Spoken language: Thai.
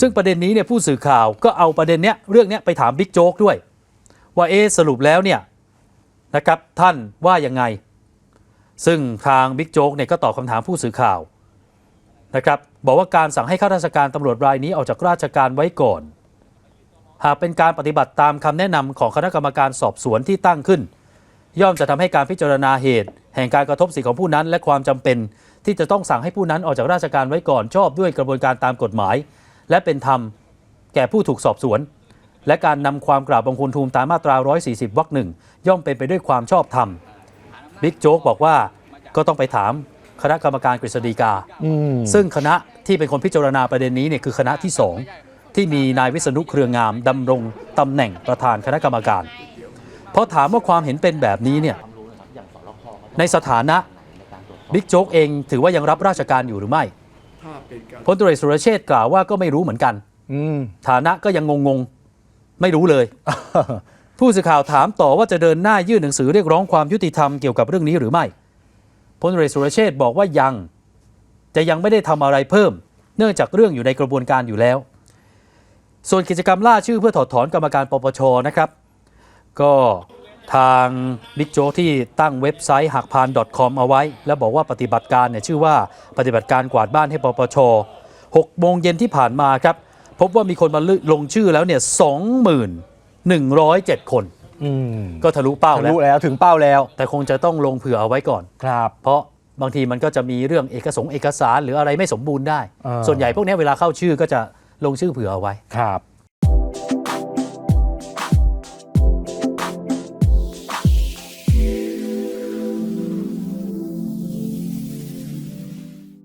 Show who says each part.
Speaker 1: ซึ่งประเด็นนี้เนี่ยผู้สื่อข่าวก็เอาประเด็นเนี้ยเรื่องเนี้ยไปถามบิ๊กโจ๊กด้วย ว่าเอสรุปแล้วเนี่ยนะครับท่านว่ายังไง ซึ่งทางบิ๊กโจ๊กเนี่ยก็ตอบคำถามผู้สื่อข่าวนะครับบอกว่าการสั่งให้ข้าราชการตำรวจรายนี้ออกจากราชการไว้ก่อน หากเป็นการปฏิบัติตามคำแนะนำของคณะกรรมการสอบสวนที่ตั้งขึ้น ย่อมจะทำให้การพิจารณาเหตุ แห่งการกระทบสิทธิของผู้นั้น และความจำเป็นที่จะต้องสั่งให้ผู้นั้นออกจากราชการไว้ก่อนชอบด้วยกระบวนการตามกฎหมาย และเป็นธรรม แก่ผู้ถูกสอบสวน และการนำความกราบบังคลทูลตามมาตรา 140 วรรคหนึ่งย่อมเป็นไปด้วยความชอบธรรมบิ๊กโจ๊กบอกว่าก็ต้องไปถามคณะกรรมการกฤษฎีกา
Speaker 2: อืม
Speaker 1: ซึ่งคณะที่เป็นคนพิจารณาประเด็นนี้เนี่ยคือคณะที่สองที่มีนายวิษณุเครืองามดำรงตำแหน่งประธานคณะกรรมการเพราะถามว่าความเห็นเป็นแบบนี้เนี่ยในสถานะบิ๊กโจ๊กเองถือว่ายังรับราชการอยู่หรือไม่ พลตุเรศสุรเชษฐ์กล่าวว่าก็ไม่รู้เหมือนกัน
Speaker 2: อืม
Speaker 1: ฐานะก็ยังงงๆ ไม่รู้เลย ผู้สื่อข่าวถามต่อว่าจะเดินหน้ายื่นหนังสือเรียกร้องความยุติธรรมเกี่ยวกับเรื่องนี้หรือไม่พลตรีสุรเชษฐ์บอกว่ายังจะยังไม่ได้ทำอะไรเพิ่ม เนื่องจากเรื่องอยู่ในกระบวนการอยู่แล้ว ส่วนกิจกรรมล่าชื่อเพื่อถอดถอนกรรมการปปชนะครับ ก็ ทางบิ๊กโจ๊กที่ตั้งเว็บไซต์หักพาน .com เอาไว้ แล้วบอกว่าปฏิบัติการเนี่ยชื่อว่าปฏิบัติการกวาดบ้านให้ปปช6โมงเย็นที่ผ่านมาครับ พบว่ามีคนมาลงชื่อแล้วเนี่ย21,107 คน
Speaker 2: อืม
Speaker 1: ก็ทะลุเป้า
Speaker 2: ทะ
Speaker 1: แล้ว
Speaker 2: ลุแล้วถึงเป้าแล้ว
Speaker 1: แต่คงจะต้องลงเผื่อเอาไว้ก่อน
Speaker 2: ครับ
Speaker 1: เพราะบางทีมันก็จะมีเรื่องเอกสงค์เอกสารหรืออะไรไม่สมบูรณ์ได้
Speaker 2: เออ
Speaker 1: ส่วนใหญ่พวกเนี้ยเวลาเข้าชื่อก็จะลงชื่อเผื่อเอาไว้
Speaker 2: ครับ